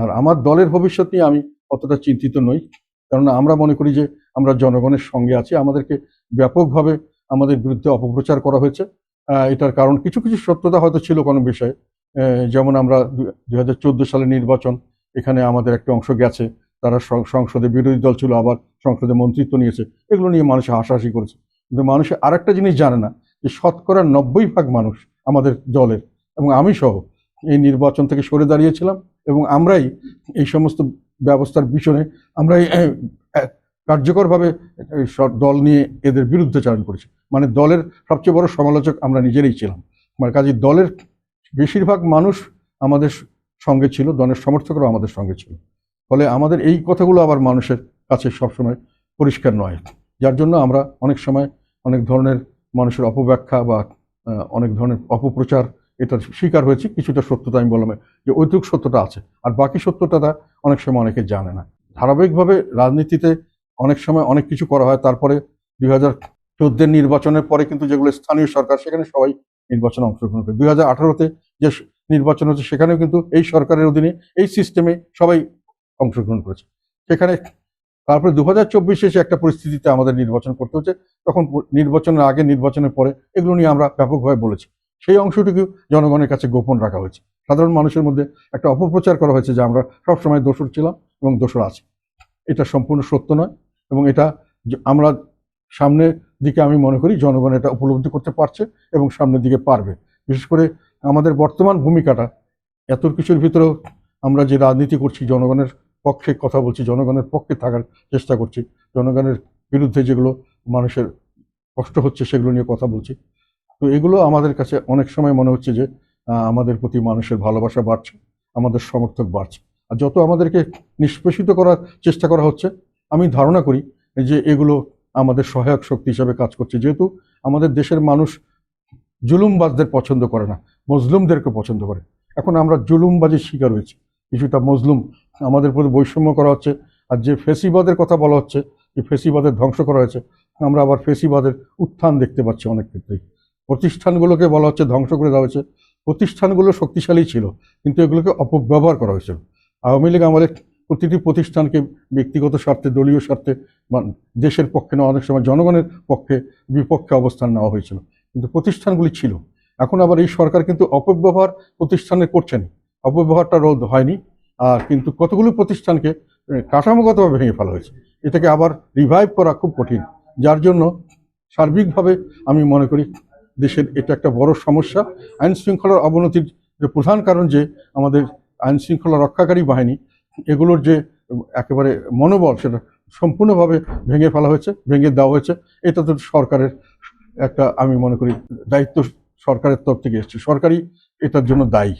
আর আমার দলের ভবিষ্যৎ নিয়ে আমি অতটা চিন্তিত নই। কেননা আমরা মনে করি যে আমরা জনগণের সঙ্গে আছি। আমাদেরকে ব্যাপকভাবে আমাদের বিরুদ্ধে অপপ্রচার করা হয়েছে। এটার কারণ কিছু কিছু সত্যতা হয়তো ছিল কোনো বিষয়ে। যেমন আমরা চোদ্দ সালের নির্বাচন, এখানে আমাদের একটা অংশ গেছে। তারা সংসদে বিরোধী দল ছিল, আবার সংসদে মন্ত্রিত্ব নিয়েছে। এগুলো নিয়ে মানুষ হাসাহাসি করেছে। কিন্তু মানুষ আরেকটা জিনিস জানে না যে শতকরা নব্বই ভাগ মানুষ আমাদের দলের এবং আমি সহ এই নির্বাচন থেকে সরে দাঁড়িয়েছিলাম এবং আমরাই এই সমস্ত ব্যবস্থার পিছনে আমরাই কার্যকরভাবে দল নিয়ে এদের বিরুদ্ধচারণ করেছি। মানে দলের সবচেয়ে বড় সমালোচক আমরা নিজেরাই ছিলাম। মানে কাজে দলের বেশিরভাগ মানুষ আমাদের সঙ্গে ছিল, দলের সমর্থকরাও আমাদের সঙ্গে ছিল। ফলে আমাদের এই কথাগুলো আবার মানুষের কাছে সবসময় পরিষ্কার নয়। যার জন্য আমরা অনেক সময় অনেক ধরনের মানুষের অপব্যাখ্যা বা অনেক ধরনের অপপ্রচার এটার শিকার হয়েছি, কিছুটা সত্যতা আমি বললাম, যে ঐতিক সত্যটা আছে। আর বাকি সত্যটা অনেক সময় অনেকে জানে না। ধারাবাহিকভাবে রাজনীতিতে অনেক সময় অনেক কিছু করা হয়, তারপরে দুই হাজার চোদ্দের নির্বাচনের পরে কিন্তু যেগুলো স্থানীয় সরকার, সেখানে সবাই নির্বাচনে অংশগ্রহণ করে। দুই হাজার আঠারোতে যে নির্বাচন হচ্ছে সেখানেও কিন্তু এই সরকারের অধীনে এই সিস্টেমে সবাই অংশগ্রহণ করেছে। সেখানে তারপরে দু হাজার চব্বিশে একটা পরিস্থিতিতে আমাদের নির্বাচন করতে হচ্ছে তখন নির্বাচনের আগে, নির্বাচনের পরে এগুলো নিয়ে আমরা ব্যাপকভাবে বলেছি। সেই অংশটুকু জনগণের কাছে গোপন রাখা হয়েছে। সাধারণ মানুষের মধ্যে একটা অপপ্রচার করা হয়েছে যে আমরা সবসময় দোষর ছিলাম এবং দোষর আছি। এটা সম্পূর্ণ সত্য নয় এবং এটা আমরা সামনের দিকে আমি মনে করি জনগণ এটা উপলব্ধি করতে পারছে এবং সামনের দিকে পারবে। বিশেষ করে আমাদের বর্তমান ভূমিকাটা এত কিছুর ভিতরেও আমরা যে রাজনীতি করছি, জনগণের পক্ষে কথা বলছি, জনগণের পক্ষে থাকার চেষ্টা করছি, জনগণের বিরুদ্ধে যেগুলো মানুষের কষ্ট হচ্ছে সেগুলো নিয়ে কথা বলছি তো এগুলো আমাদের কাছে অনেক সময় মনে হচ্ছে যে আমাদের প্রতি মানুষের ভালোবাসা বাড়ছে, আমাদের সমর্থক বাড়ছে। আর যত আমাদেরকে নিষ্পেষিত করার চেষ্টা করা হচ্ছে, আমি ধারণা করি যে এগুলো আমাদের সহায়ক শক্তি হিসাবে কাজ করছে। যেহেতু আমাদের দেশের মানুষ জুলুমবাজদের পছন্দ করে না, মজলুমদেরকে পছন্দ করে। এখন আমরা জুলুমবাজির শিকার হয়েছি। কিছুটা মজলুম আমাদের প্রতি বৈষম্য করা হচ্ছে, আর যে ফেসিবাদের কথা বলা হচ্ছে, যে ফেসিবাদের ধ্বংস করা হয়েছে, আমরা আবার ফেসিবাদের উত্থান দেখতে পাচ্ছি অনেক ক্ষেত্রেই। প্রতিষ্ঠানগুলোকে বলা হচ্ছে ধ্বংস করে দেওয়া হয়েছে। প্রতিষ্ঠানগুলো শক্তিশালী ছিল, কিন্তু এগুলোকে অপব্যবহার করা হয়েছিল। আওয়ামী লীগ আমাদের প্রতিটি প্রতিষ্ঠানকে ব্যক্তিগত স্বার্থে, দলীয় স্বার্থে দেশের পক্ষে না অনেক সময় জনগণের পক্ষে, বিপক্ষে অবস্থান নেওয়া হয়েছিল। কিন্তু প্রতিষ্ঠানগুলি ছিল। এখন আবার এই সরকার কিন্তু অপব্যবহার প্রতিষ্ঠানে করছেন অপব্যবহারটা রোধ হয়নি, আর কিন্তু কতগুলো প্রতিষ্ঠানকে কাঠামোগতভাবে ভেঙে ফেলা হয়েছে। এটাকে আবার রিভাইভ করা খুব কঠিন। যার জন্য সার্বিকভাবে আমি মনে করি দেশের এটা একটা বড় সমস্যা। আইন শৃঙ্খলার অবনতির যে প্রধান কারণ যে আমাদের আইন শৃঙ্খলা রক্ষাকারী বাহিনী, এগুলোর যে একেবারে মনোবল সেটা সম্পূর্ণভাবে ভেঙে ফেলা হয়েছে, ভেঙে দেওয়া হয়েছে। এটা তো সরকারের একটা আমি মনে করি দায়িত্ব সরকারের তরফ থেকে এসছে। সরকারই এটার জন্য দায়ী।